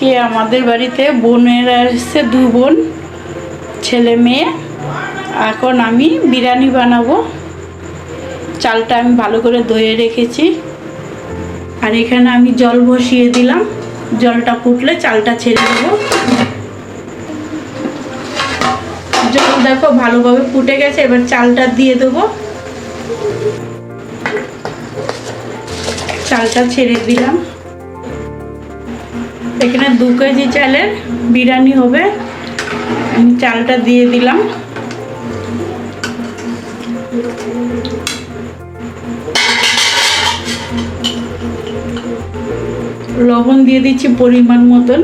আজকে আমাদের বাড়িতে বোনেরা এসছে, দু বোন, ছেলে মেয়ে। এখন আমি বিরিয়ানি বানাবো। চালটা আমি ভালো করে ধুয়ে রেখেছি। আর এখানে আমি জল বসিয়ে দিলাম। জলটা ফুটলে চালটা ছেড়ে দেবো। জল দেখো ভালোভাবে ফুটে গেছে, এবার চালটা দিয়ে দেবো। চালটা ছেড়ে দিলাম। এখানে দু কেজি চালের বিরিয়ানি হবে। আমি চালটা দিয়ে দিলাম। লবণ দিয়ে দিচ্ছি পরিমাণ মতন।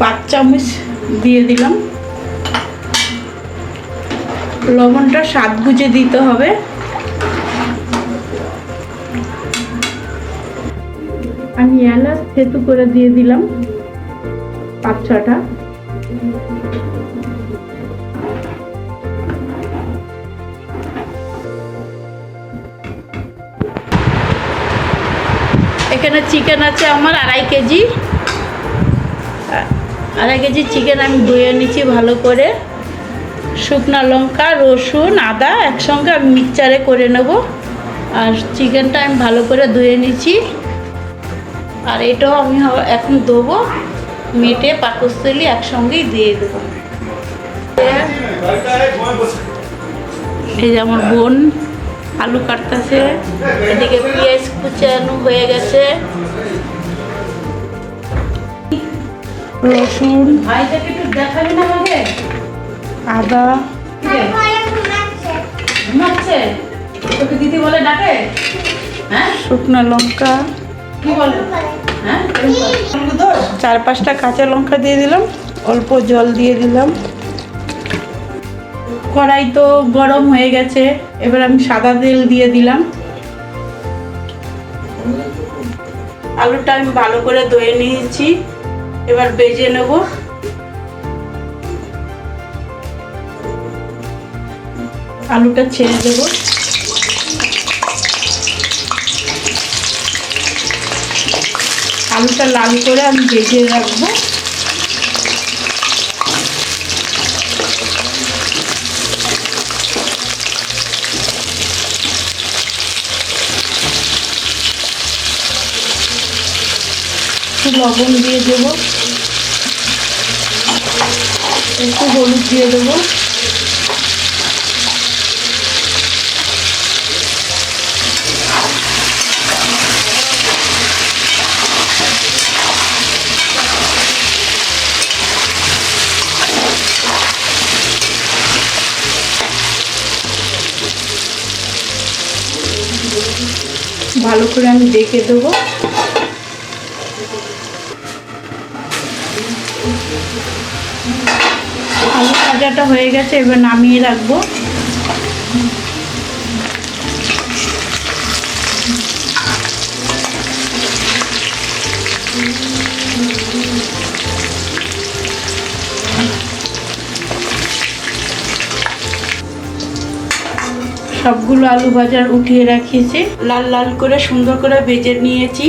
পাঁচ চামচ দিয়ে দিলাম। লবণটা স্বাদ বুঝে দিতে হবে। আমি এলাচ থেতু করে দিয়ে দিলাম, পাঁচ ছটা। এখানে চিকেন আছে আমার আড়াই কেজি। আড়াই কেজি চিকেন আমি ধুয়ে নিচ্ছি ভালো করে। শুকনো লঙ্কা, রসুন, আদা একসঙ্গে আমি মিক্সচারে করে নেব। আর চিকেনটা আমি ভালো করে ধুয়ে নিচ্ছি। আর এটাও আমি এখন দেবো মেটে পাকস্থলী একসঙ্গেই দিয়ে দেবো। এই যে আমার বোন আলু কাটতেছে, এদিকে পেঁয়াজ কুচানো হয়ে গেছে। রসুন। ভাইটাকে একটু দেখাবি না আমাকে? আদা। তোকে দিদি বলে ডাকে? হ্যাঁ? শুকনো লঙ্কা। কি বলে? হ্যাঁ? চার পাঁচটা কাঁচা লঙ্কা দিয়ে দিলাম অল্প জল দিয়ে দিলাম। কড়াই তো গরম হয়ে গেছে এবার আমি সাদা তেল দিয়ে দিলাম। আলুটা আমি ভালো করে ধুয়ে নিয়েছি এবার বেজে নেব। আলুটা ছেড়ে দেবো। আলুটা লাল করে আমি ভেজে রাখব। লবণ দিয়ে দেবো। একটু হলুদ দিয়ে দেবো। ভালো করে আমি দেখে দেবো। আলু ভাজাটা হয়ে গেছে এবার নামিয়ে রাখব। সবগুলো আলু ভাজার উঠিয়ে রাখিয়েছি। লাল লাল করে সুন্দর করে ভেজে নিয়েছি।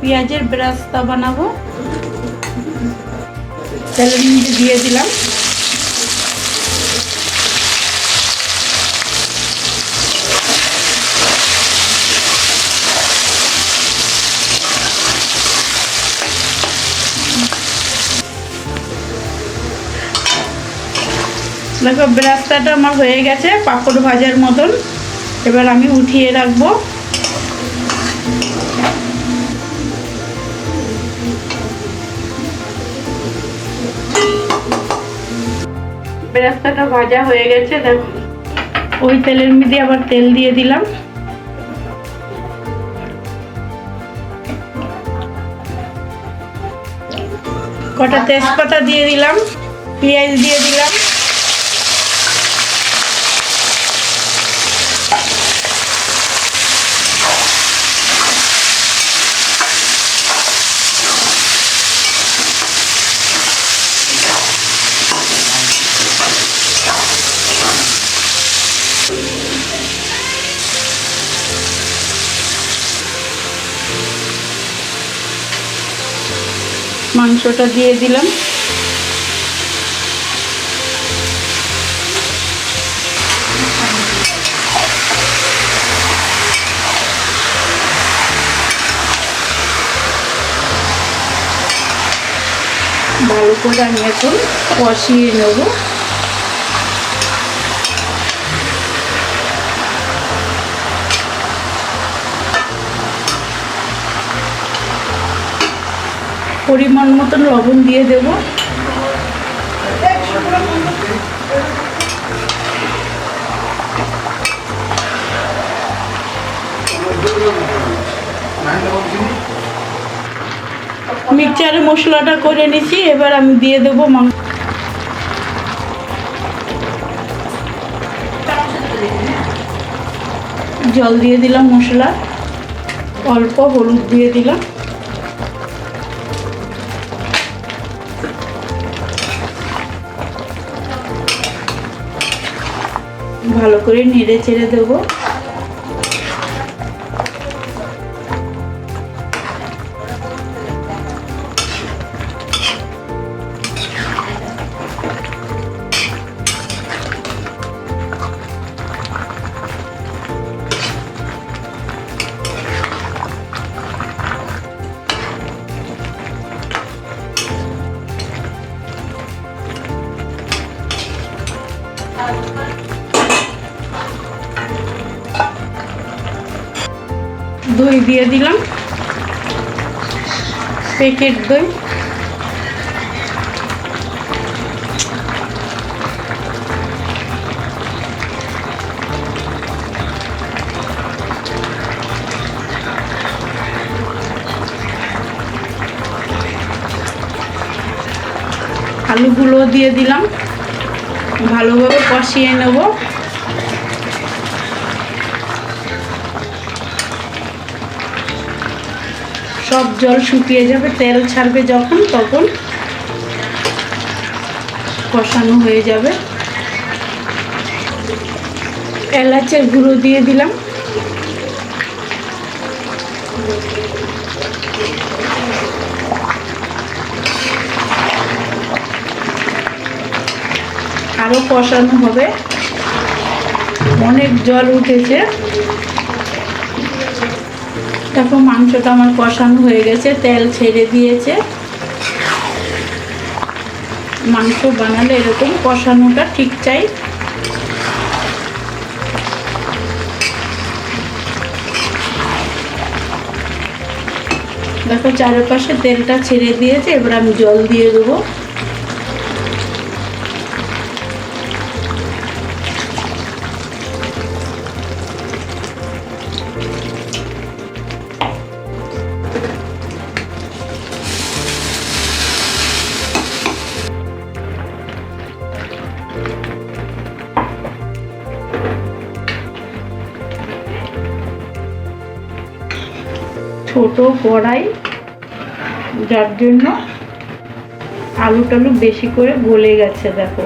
পেঁয়াজের ব্রাস্তা বানাবো। তেলের মধ্যে দিয়ে দিলাম। দেখো ব্রাস্তাটা আমার হয়ে গেছে, পাঁপড় ভাজার মতন। এবার আমি উঠিয়ে রাখব। বেরাস্তাটা ভাজা হয়ে গেছে, দেখো। ওই তেলের মধ্যে আবার তেল দিয়ে দিলাম। কটা তেজপাতা দিয়ে দিলাম, পেঁয়াজ দিয়ে দিলাম। মাংসটা দিয়ে দিলাম। ভালো করে আমি এখন কষিয়ে নেব। পরিমাণ মতন লবণ দিয়ে দেব। মিক্সচারে মশলাটা করে নিচ্ছি এবার আমি দিয়ে দেবো মাংস। জল দিয়ে দিলাম মশলা, অল্প হলুদ দিয়ে দিলাম। ভালো করে নেড়ে চেড়ে দেবো। দিয়ে দিলাম। প্যাকেট দই। আলুগুলো দিয়ে দিলাম। ভালোভাবে কষিয়ে নেব। সব জল শুকিয়ে যাবে, তেল ছাড়বে যখন, তখন কষানো হয়ে যাবে। এলাচের গুঁড়ো দিয়ে দিলাম। আরও কষানো হবে। অনেক জল উঠেছে। দেখো মাংসটা আমার কষানো হয়ে গেছে, তেল ছেড়ে দিয়েছে। মাংস বানালে এরকম কষানোটা ঠিক চাই। দেখো চারপাশে তেলটা ছেড়ে দিয়েছে, এবার আমি জল দিয়ে দেবো। কড়াই, যার জন্য আলু টালু বেশি করে গলে গেছে, দেখো।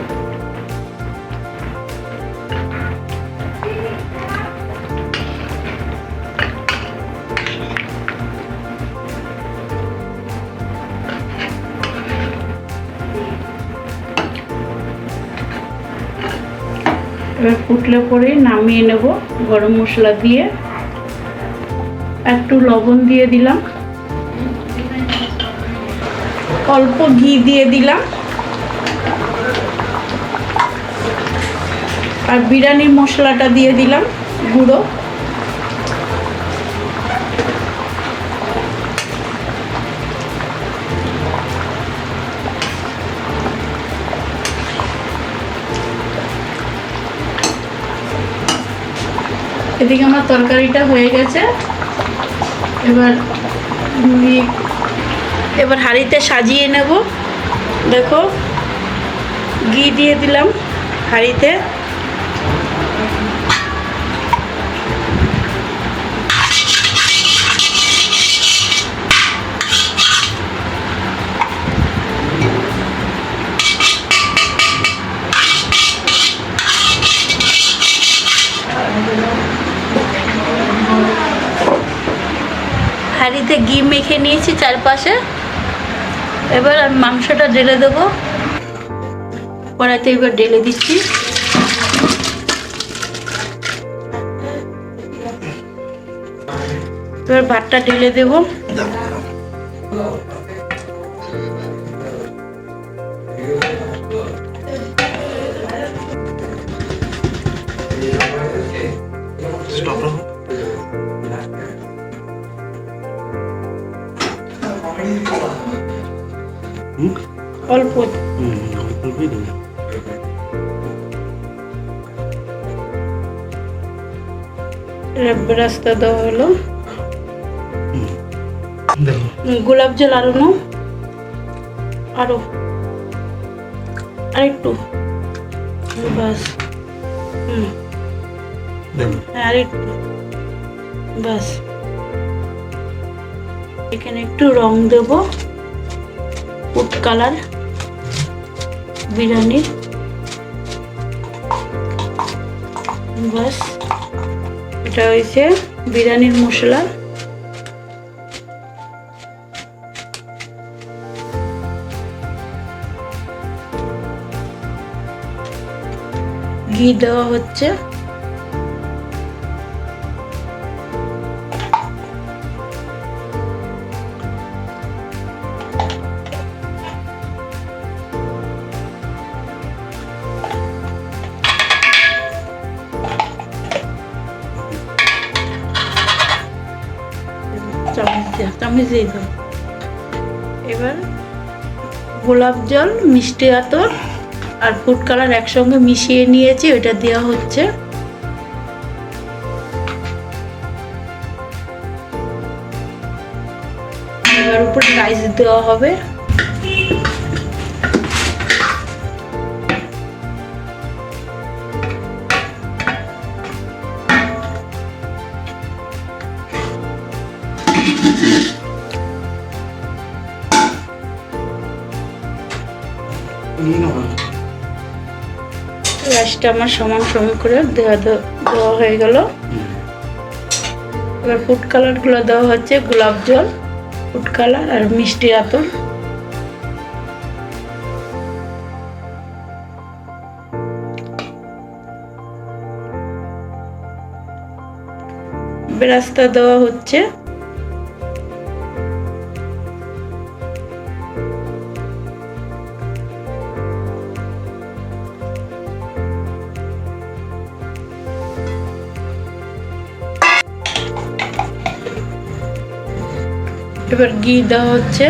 এবার ফুটলে পরে নামিয়ে নেব গরম মশলা দিয়ে। একটু লবণ দিয়ে দিলাম। অল্প ঘি দিয়ে দিলাম। আর বিরিয়ানির মশলাটা দিয়ে দিলাম, গুঁড়ো। এদিকে আমার তরকারিটা হয়ে গেছে। এবার এবার হাঁড়িতে সাজিয়ে নেব। দেখো ঘি দিয়ে দিলাম হাঁড়িতে। হাঁড়িতে ঘি মেখে নিয়েছি চারপাশে। এবার আমি মাংসটা ঢেলে দেবো। কড়াইতে এবার ঢেলে দিচ্ছি। এবার ভাতটা ঢেলে দেবো। অল্প। রাস্তা দেওয়া হলো। গোলাপ জল আরও। নাও আরও আরেকটু বাস। হুম। হ্যাঁ আরেকটু। বাস। এখানে একটু রং দেব। ফুড কালার বিরিয়ানির। এটা হয়েছে বিরিয়ানির মশলা। ঘি দেওয়া হচ্ছে। চামচ দাও এবার গোলাপ জল, মিষ্টি আতর আর ফুড কালার একসঙ্গে মিশিয়ে নিয়েছি ওইটা দেওয়া হচ্ছে। এবার উপরে রাইস দেওয়া হবে। রাইসটা আমার সমান সমান করে দেওয়া দেওয়া হয়ে গেল। এবার ফুড কালারগুলো দেওয়া হচ্ছে গোলাপ জল ফুড কালার আর মিষ্টি আতর। বেরাস্তা দেওয়া হচ্ছে এবার ঘি দেওয়া হচ্ছে।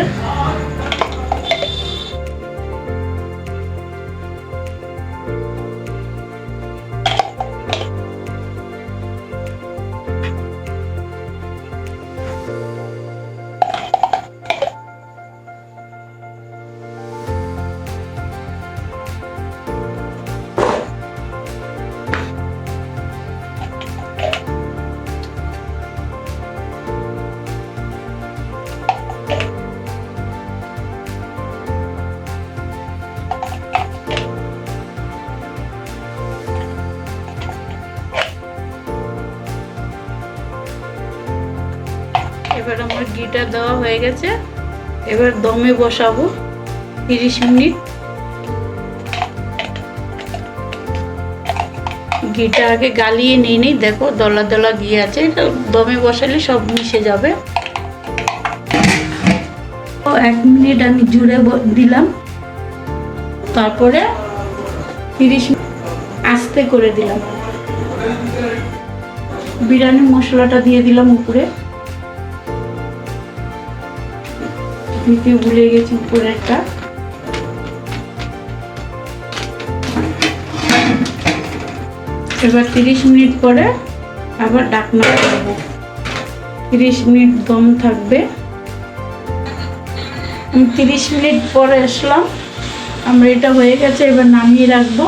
ঘিটা দেওয়া হয়ে গেছে। এবার দমে বসাবো তিরিশ মিনিট। ঘিটা আগে গালিয়ে নিয়ে নিই, দেখো দলা দলা ঘি আছে। দমে বসালে সব মিশে যাবে। এক মিনিট আমি জুড়ে দিলাম। তারপরে তিরিশ আস্তে করে দিলাম। বিরিয়ানি মশলাটা দিয়ে দিলাম উপরে। দিতে ভুলে গেছি উপরেরটা এবার তিরিশ মিনিট পরে আবার ডাকনা করব। তিরিশ মিনিট দম থাকবে। আমি তিরিশ মিনিট পরে আসলাম। আমরা এটা হয়ে গেছে, এবার নামিয়ে রাখব।